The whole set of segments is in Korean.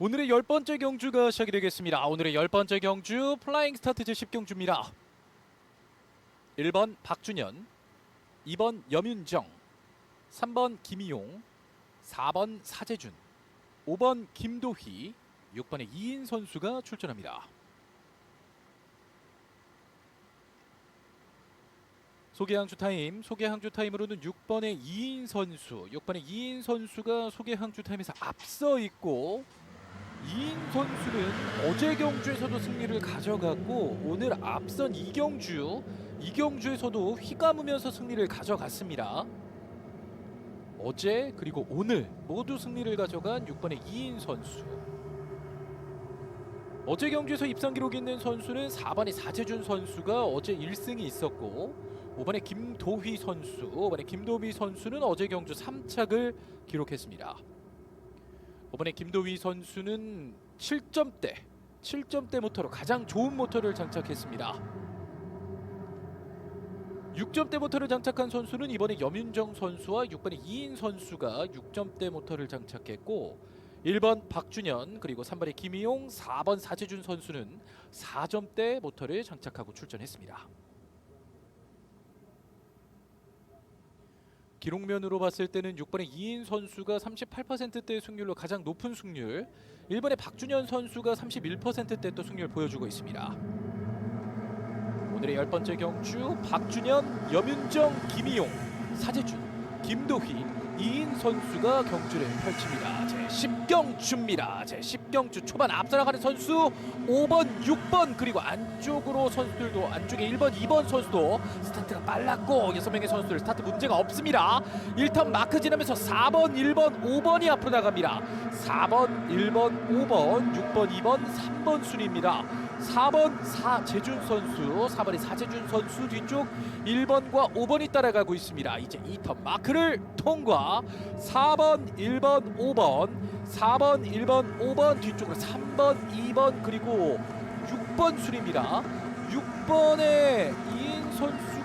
오늘의 열 번째 경주가 시작이 되겠습니다. 오늘의 열 번째 경주 플라잉 스타트 제 10경주입니다. 1번 박준현, 2번 염윤정, 3번 김희용, 4번 사재준, 5번 김도희, 6번의 이인 선수가 출전합니다. 소개 항주 타임, 소개 항주 타임으로는 6번의 이인 선수, 6번의 이인 선수가 소개 항주 타임에서 앞서 있고 이인 선수는 어제 경주에서도 승리를 가져갔고 오늘 앞선 이경주, 이경주에서도 휘감으면서 승리를 가져갔습니다. 어제 그리고 오늘 모두 승리를 가져간 6번의 이인 선수. 어제 경주에서 입상 기록이 있는 선수는 4번의 사재준 선수가 어제 1승이 있었고 5번의 김도휘 선수, 5번의 김도휘 선수는 어제 경주 3착을 기록했습니다. 5번의 김도휘 선수는 7점대, 7점대 모터로 가장 좋은 모터를 장착했습니다. 6점대 모터를 장착한 선수는 이번에 염윤정 선수와 6번의 이인 선수가 6점대 모터를 장착했고 1번 박준현 그리고 3번의 김희용 4번 사재준 선수는 4점대 모터를 장착하고 출전했습니다. 기록면으로 봤을 때는 6번의 이인 선수가 38%대의 승률로 가장 높은 승률 1번의 박준현 선수가 31%대 또 승률 보여주고 있습니다. 오늘의 열 번째 경주 박준현, 염윤정, 김희용, 사재준, 김도희, 이인 선수가 경주를 펼칩니다. 제 10경주입니다. 제 10경주 초반 앞서 나가는 선수 5번, 6번 그리고 안쪽으로 선수들도 안쪽에 1번, 2번 선수도 스타트가 빨랐고 6명의 선수들 스타트 문제가 없습니다. 1턴 마크 지나면서 4번, 1번, 5번이 앞으로 나갑니다. 4번, 1번, 5번, 6번, 2번, 3번 순입니다. 4번 사재준 선수, 4번의 사재준 선수 뒤쪽 1번과 5번이 따라가고 있습니다. 이제 2턴 마크를 통과. 4번, 1번, 5번, 4번, 1번, 5번 뒤쪽으로 3번, 2번 그리고 6번 순입니다. 6번의 이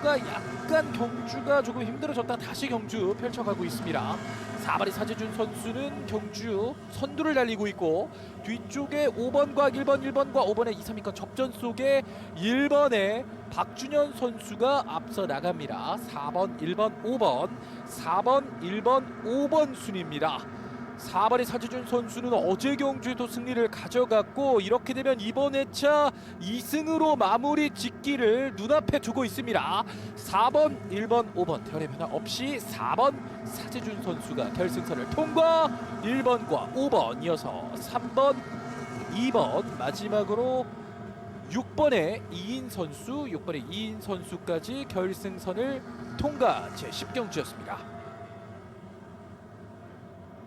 인 선수가 약간 경주가 조금 힘들어졌다 다시 경주 펼쳐가고 있습니다. 4번의 사재준 선수는 경주 선두를 달리고 있고 뒤쪽에 5번과 1번, 1번과 5번의 2, 3위권 접전 속에 1번의 박준현 선수가 앞서 나갑니다. 4번, 1번, 5번, 4번, 1번, 5번 순입니다. 4번의 사재준 선수는 어제 경주에도 승리를 가져갔고 이렇게 되면 이번 회차 2승으로 마무리 짓기를 눈앞에 두고 있습니다. 4번, 1번, 5번 태연의 변화 없이 4번 사재준 선수가 결승선을 통과 1번과 5번 이어서 3번, 2번 마지막으로 6번의 이인 선수, 6번의 이인 선수까지 결승선을 통과 제 10경주였습니다.